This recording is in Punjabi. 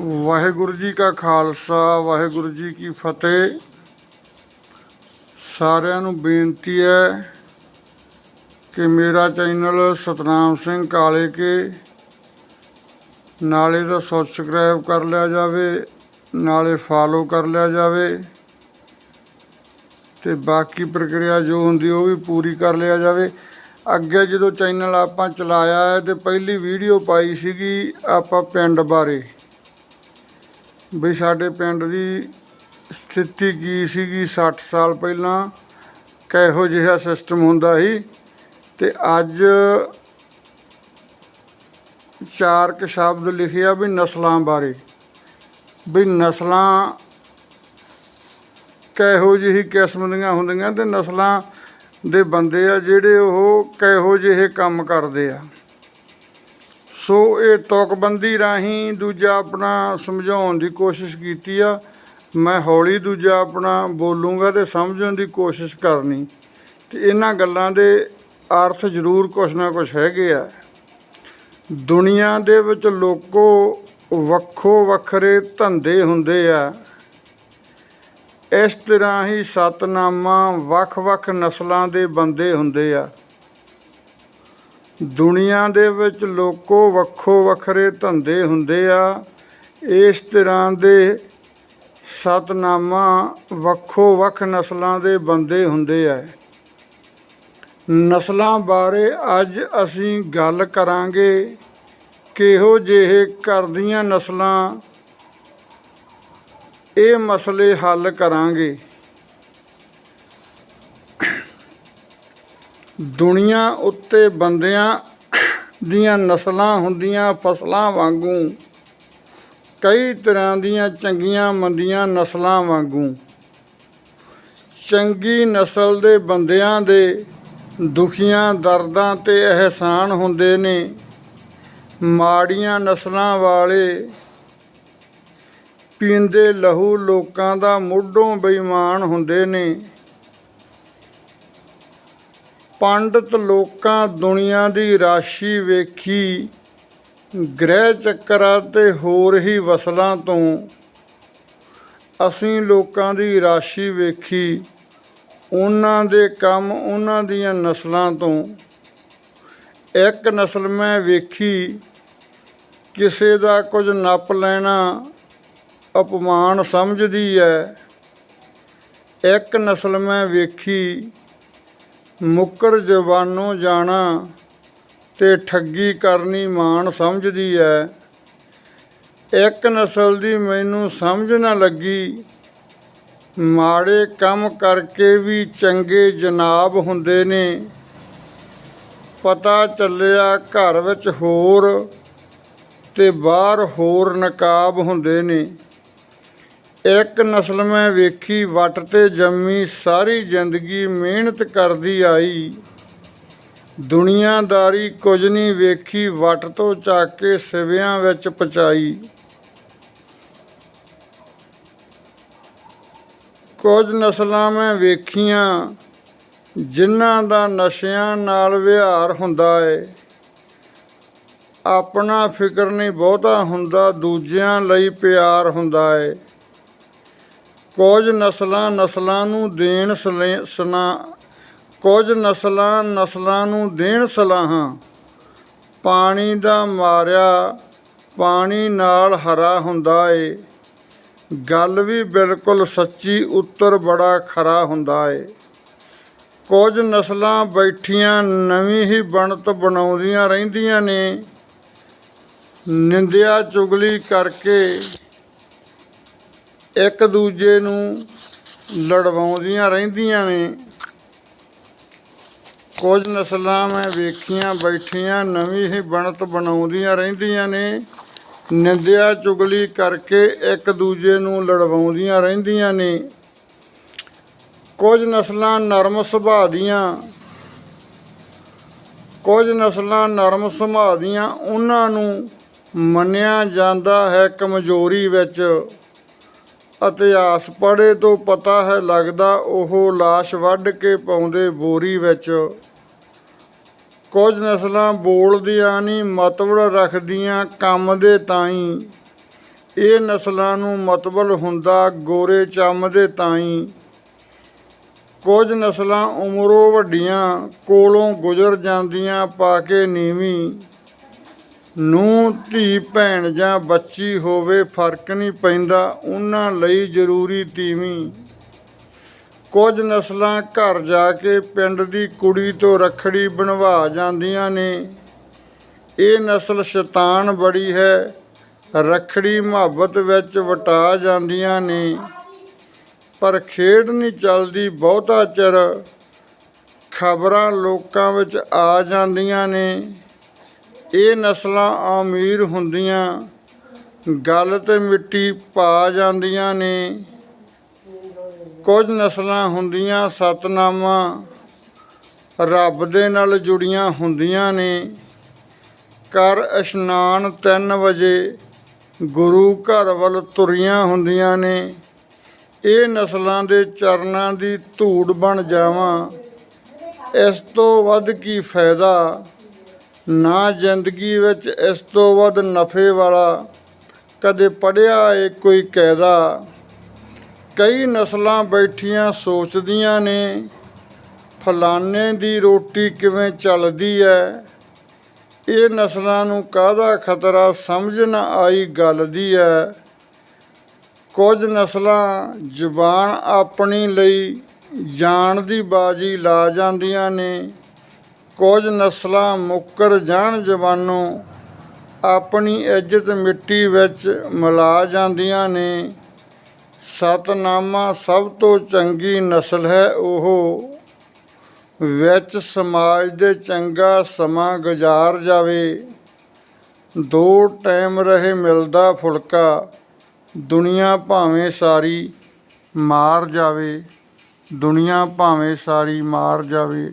ਵਾਹਿਗੁਰੂ ਜੀ ਕਾ ਖਾਲਸਾ, ਵਾਹਿਗੁਰੂ ਜੀ ਕੀ ਫਤਿਹ। ਸਾਰਿਆਂ ਨੂੰ ਬੇਨਤੀ ਹੈ ਕਿ ਮੇਰਾ ਚੈਨਲ ਸਤਨਾਮ ਸਿੰਘ ਕਾਲੇ ਕੇ ਨਾਲੇ ਦਾ ਸਬਸਕ੍ਰਾਈਬ ਕਰ ਲਿਆ ਜਾਵੇ, ਨਾਲੇ ਫਾਲੋ ਕਰ ਲਿਆ ਜਾਵੇ ਤੇ ਬਾਕੀ ਪ੍ਰਕਿਰਿਆ ਜੋ ਹੁੰਦੀ ਉਹ ਵੀ ਪੂਰੀ ਕਰ ਲਿਆ ਜਾਵੇ। ਅੱਗੇ ਜਦੋਂ ਚੈਨਲ ਆਪਾਂ ਚਲਾਇਆ ਹੈ ਤੇ ਪਹਿਲੀ ਵੀਡੀਓ ਪਾਈ ਸੀਗੀ ਆਪਾਂ ਪਿੰਡ ਬਾਰੇ। ਵੀ ਸਾਡੇ ਪਿੰਡ ਦੀ ਸਥਿਤੀ ਕੀ ਸੀਗੀ? 60 ਸਾਲ ਪਹਿਲਾਂ ਕਿਹੋ ਜਿਹਾ ਸਿਸਟਮ ਹੁੰਦਾ ਸੀ ਤੇ ਅੱਜ ਚਾਰ ਕੁ ਸ਼ਬਦ ਲਿਖਿਆ ਵੀ ਨਸਲਾਂ ਬਾਰੇ। ਵੀ ਨਸਲਾਂ ਕਿਹੋ ਜਿਹੀ ਕਿਸਮ ਦੀਆਂ ਹੁੰਦੀਆਂ ਤੇ ਨਸਲਾਂ ਦੇ ਬੰਦੇ ਆ ਜਿਹੜੇ ਉਹ ਕਿਹੋ ਜਿਹੇ ਕੰਮ ਕਰਦੇ ਆ। ਸੋ ਇਹ ਤੌਕਬੰਦੀ ਰਾਹੀਂ ਦੂਜਾ ਆਪਣਾ ਸਮਝਾਉਣ ਦੀ ਕੋਸ਼ਿਸ਼ ਕੀਤੀ ਆ। ਮੈਂ ਹੌਲੀ ਦੂਜਾ ਆਪਣਾ ਬੋਲੂੰਗਾ ਤੇ ਸਮਝਣ ਦੀ ਕੋਸ਼ਿਸ਼ ਕਰਨੀ। ਤੇ ਇਹਨਾਂ ਗੱਲਾਂ ਦੇ ਅਰਥ ਜ਼ਰੂਰ ਕੁਛ ਨਾ ਕੁਛ ਹੈਗੇ ਆ। ਦੁਨੀਆ ਦੇ ਵਿੱਚ ਲੋਕੋ ਵੱਖੋ ਵੱਖਰੇ ਧੰਦੇ ਹੁੰਦੇ ਆ। ਇਸ ਤਰ੍ਹਾਂ ਹੀ ਸਤਨਾਮਾ ਵੱਖ-ਵੱਖ ਨਸਲਾਂ ਦੇ ਬੰਦੇ ਹੁੰਦੇ ਆ। ਦੁਨੀਆ ਦੇ ਵਿੱਚ ਲੋਕੋ ਵੱਖੋ ਵੱਖਰੇ ਧੰਦੇ ਹੁੰਦੇ ਆ। ਇਸ ਤਰ੍ਹਾਂ ਦੇ ਸਤਨਾਮਾ ਵੱਖੋ ਵੱਖ ਨਸਲਾਂ ਦੇ ਬੰਦੇ ਹੁੰਦੇ ਆ। ਨਸਲਾਂ ਬਾਰੇ ਅੱਜ ਅਸੀਂ ਗੱਲ ਕਰਾਂਗੇ। ਕਿਹੋ ਜਿਹੇ ਕਰਦੀਆਂ ਨਸਲਾਂ ਇਹ ਮਸਲੇ ਹੱਲ ਕਰਾਂਗੇ। ਦੁਨੀਆ ਉੱਤੇ ਬੰਦਿਆਂ ਦੀਆਂ ਨਸਲਾਂ ਹੁੰਦੀਆਂ ਫਸਲਾਂ ਵਾਂਗੂ, ਕਈ ਤਰ੍ਹਾਂ ਦੀਆਂ ਚੰਗੀਆਂ ਮੰਦੀਆਂ ਨਸਲਾਂ ਵਾਂਗੂ। ਚੰਗੀ ਨਸਲ ਦੇ ਬੰਦਿਆਂ ਦੇ ਦੁਖੀਆਂ ਦਰਦਾਂ ਤੇ ਅਹਿਸਾਨ ਹੁੰਦੇ ਨੇ। ਮਾੜੀਆਂ ਨਸਲਾਂ ਵਾਲੇ ਪੀਂਦੇ ਲਹੂ ਲੋਕਾਂ ਦਾ ਮੁੱਢੋਂ ਬੇਈਮਾਨ ਹੁੰਦੇ ਨੇ। ਪੰਡਤ ਲੋਕਾਂ ਦੁਨੀਆ ਦੀ ਰਾਸ਼ੀ ਵੇਖੀ, ਗ੍ਰਹਿ ਚੱਕਰਾਂ ਤੇ ਹੋਰ ਹੀ ਵਸਲਾਂ ਤੋਂ। ਅਸੀਂ ਲੋਕਾਂ ਦੀ ਰਾਸ਼ੀ ਵੇਖੀ, ਉਹਨਾਂ ਦੇ ਕੰਮ ਉਹਨਾਂ ਦੀਆਂ ਨਸਲਾਂ ਤੋਂ। ਇੱਕ ਨਸਲ ਮੈਂ ਵੇਖੀ, ਕਿਸੇ ਦਾ ਕੁਝ ਨੱਪ ਲੈਣਾ ਅਪਮਾਨ ਸਮਝਦੀ ਹੈ। ਇੱਕ ਨਸਲ ਮੈਂ ਵੇਖੀ ਮੁੱਕਰ ਜ਼ਬਾਨੋਂ ਜਾਣਾ ਤੇ ਠੱਗੀ ਕਰਨੀ ਮਾਣ ਸਮਝਦੀ ਹੈ ਇੱਕ ਨਸਲ ਦੀ ਮੈਨੂੰ ਸਮਝ ਨਾ ਲੱਗੀ। ਮਾੜੇ ਕੰਮ ਕਰਕੇ ਵੀ ਚੰਗੇ ਜਨਾਬ ਹੁੰਦੇ ਨੇ। ਪਤਾ ਚੱਲਿਆ ਘਰ ਵਿੱਚ ਹੋਰ ਤੇ ਬਾਹਰ ਹੋਰ ਨਕਾਬ ਹੁੰਦੇ ਨੇ। ਇੱਕ ਨਸਲ ਮੈਂ ਵੇਖੀ, ਵੱਟ ਤੇ ਜੰਮੀ, ਸਾਰੀ ਜ਼ਿੰਦਗੀ ਮਿਹਨਤ ਕਰਦੀ ਆਈ। ਦੁਨੀਆਦਾਰੀ ਕੁਝ ਨਹੀਂ ਵੇਖੀ, ਵੱਟ ਤੋਂ ਚੱਕ ਕੇ ਸਿਵਿਆਂ ਵਿੱਚ ਪਚਾਈ ਕੁਝ ਨਸਲਾਂ ਮੈਂ ਵੇਖੀਆਂ, ਜਿਨ੍ਹਾਂ ਦਾ ਨਸ਼ਿਆਂ ਨਾਲ ਵਿਹਾਰ ਹੁੰਦਾ ਏ। ਆਪਣਾ ਫਿਕਰ ਨਹੀਂ ਬਹੁਤਾ ਹੁੰਦਾ, ਦੂਜਿਆਂ ਲਈ ਪਿਆਰ ਹੁੰਦਾ ਏ। ਕੁਝ ਨਸਲਾਂ ਨਸਲਾਂ ਨੂੰ ਦੇਣ ਸਲੇ- ਸਨਾ, ਕੁਝ ਨਸਲਾਂ ਨਸਲਾਂ ਨੂੰ ਦੇਣ ਸਲਾਹਾਂ। ਪਾਣੀ ਦਾ ਮਾਰਿਆ, ਪਾਣੀ ਨਾਲ ਹਰਾ ਹੁੰਦਾ ਏ। ਗੱਲ ਵੀ ਬਿਲਕੁਲ ਸੱਚੀ, ਉੱਤਰ ਬੜਾ ਖਰਾ ਹੁੰਦਾ ਏ। ਕੁਝ ਨਸਲਾਂ ਬੈਠੀਆਂ ਨਵੀਂ ਹੀ ਬਣਤ ਬਣਾਉਂਦੀਆਂ ਰਹਿੰਦੀਆਂ ਨੇ। ਨਿੰਦਿਆ ਚੁਗਲੀ ਕਰਕੇ ਇੱਕ ਦੂਜੇ ਨੂੰ ਲੜਵਾਉਂਦੀਆਂ ਰਹਿੰਦੀਆਂ ਨੇ। ਕੁਝ ਨਸਲਾਂ ਮੈਂ ਵੇਖੀਆਂ, ਬੈਠੀਆਂ, ਨਵੀਂ ਹੀ ਬਣਤ ਬਣਾਉਂਦੀਆਂ ਰਹਿੰਦੀਆਂ ਨੇ। ਨਿੰਦਿਆ ਚੁਗਲੀ ਕਰਕੇ ਇੱਕ ਦੂਜੇ ਨੂੰ ਲੜਵਾਉਂਦੀਆਂ ਰਹਿੰਦੀਆਂ ਨੇ। ਕੁਝ ਨਸਲਾਂ ਨਰਮ ਸੁਭਾਅ ਦੀਆਂ, ਕੁਝ ਨਸਲਾਂ ਨਰਮ ਸੁਭਾਅ ਦੀਆਂ, ਉਹਨਾਂ ਨੂੰ ਮੰਨਿਆ ਜਾਂਦਾ ਹੈ ਕਮਜ਼ੋਰੀ ਵਿੱਚ। ਇਤਿਹਾਸ ਪੜ੍ਹੇ ਤੋਂ ਪਤਾ ਹੈ ਲੱਗਦਾ ਉਹ ਲਾਸ਼ ਵੱਢ ਕੇ ਪਾਉਂਦੇ ਬੋਰੀ ਵਿੱਚ। ਕੁਝ ਨਸਲਾਂ ਬੋਲਦੀਆਂ ਨਹੀਂ ਮਤਵੜ ਰੱਖਦੀਆਂ ਕੰਮ ਦੇ ਤਾਈ। ਇਹ ਨਸਲਾਂ ਨੂੰ ਮਤਬਲ ਹੁੰਦਾ ਗੋਰੇ ਚੰਮ ਦੇ ਤਾਈ। ਕੁਝ ਨਸਲਾਂ ਉਮਰੋਂ ਵੱਡੀਆਂ, ਕੋਲੋਂ ਗੁਜ਼ਰ ਜਾਂਦੀਆਂ ਪਾ ਕੇ ਨੀਵੀਂ। ਨੂੰ ਧੀ, ਭੈਣ ਜਾਂ ਬੱਚੀ ਹੋਵੇ, ਫ਼ਰਕ ਨਹੀਂ ਪੈਂਦਾ। ਉਹਨਾਂ ਲਈ ਜ਼ਰੂਰੀ ਤੀਵੀਂ। ਕੁਝ ਨਸਲਾਂ ਘਰ ਜਾ ਕੇ ਪਿੰਡ ਦੀ ਕੁੜੀ ਤੋਂ ਰੱਖੜੀ ਬਣਵਾ ਜਾਂਦੀਆਂ ਨੇ। ਇਹ ਨਸਲ ਸ਼ੈਤਾਨ ਬੜੀ ਹੈ। ਰੱਖੜੀ ਮੁਹੱਬਤ ਵਿੱਚ ਵਟਾ ਜਾਂਦੀਆਂ ਨੇ। ਪਰ ਖੇਡ ਨਹੀਂ ਚੱਲਦੀ, ਬਹੁਤਾ ਚਿਰ ਖਬਰਾਂ ਲੋਕਾਂ ਵਿੱਚ ਆ ਜਾਂਦੀਆਂ ਨੇ। ਇਹ ਨਸਲਾਂ ਅਮੀਰ ਹੁੰਦੀਆਂ, ਗੱਲ ਤੇ ਮਿੱਟੀ ਪਾ ਜਾਂਦੀਆਂ ਨੇ। ਕੁਝ ਨਸਲਾਂ ਹੁੰਦੀਆਂ ਸਤਨਾਮਾ, ਰੱਬ ਦੇ ਨਾਲ ਜੁੜੀਆਂ ਹੁੰਦੀਆਂ ਨੇ। ਕਰ ਇਸ਼ਨਾਨ 3 ਵਜੇ ਗੁਰੂ ਘਰ ਵੱਲ ਤੁਰੀਆਂ ਹੁੰਦੀਆਂ ਨੇ। ਇਹ ਨਸਲਾਂ ਦੇ ਚਰਨਾਂ ਦੀ ਧੂੜ ਬਣ ਜਾਵਾਂ, ਇਸ ਤੋਂ ਵੱਧ ਕੀ ਫਾਇਦਾ? ਨਾ ਜ਼ਿੰਦਗੀ ਵਿੱਚ ਇਸ ਤੋਂ ਵੱਧ ਨਫੇ ਵਾਲਾ ਕਦੇ ਪੜਿਆ ਏ ਕੋਈ ਕਾਇਦਾ ਕਈ ਨਸਲਾਂ ਬੈਠੀਆਂ ਸੋਚਦੀਆਂ ਨੇ, ਫਲਾਣੇ ਦੀ ਰੋਟੀ ਕਿਵੇਂ ਚੱਲਦੀ ਹੈ ਇਹ ਨਸਲਾਂ ਨੂੰ ਕਾਹਦਾ ਖਤਰਾ ਸਮਝ ਨਾ ਆਈ ਗੱਲ ਦੀ ਹੈ ਕੁਝ ਨਸਲਾਂ ਜ਼ੁਬਾਨ ਆਪਣੀ ਲਈ ਜਾਣ ਦੀ ਬਾਜੀ ਲਾ ਜਾਂਦੀਆਂ ਨੇ ਕੁਝ ਨਸਲਾਂ ਮੁੱਕਰ ਜਾਣ ਜਵਾਨੋਂ, ਆਪਣੀ ਇੱਜ਼ਤ ਮਿੱਟੀ ਵਿੱਚ ਮਿਲਾ ਜਾਂਦੀਆਂ ਨੇ। ਸਤਨਾਮਾ ਸਭ ਤੋਂ ਚੰਗੀ ਨਸਲ ਹੈ ਉਹ ਵਿੱਚ ਸਮਾਜ ਦੇ ਚੰਗਾ ਸਮਾਂ ਗੁਜ਼ਾਰ ਜਾਵੇ। ਦੋ ਟਾਈਮ ਰਹੇ ਮਿਲਦਾ ਫੁਲਕਾ, ਦੁਨੀਆ ਭਾਵੇਂ ਸਾਰੀ ਮਾਰ ਜਾਵੇ, ਦੁਨੀਆ ਭਾਵੇਂ ਸਾਰੀ ਮਾਰ ਜਾਵੇ।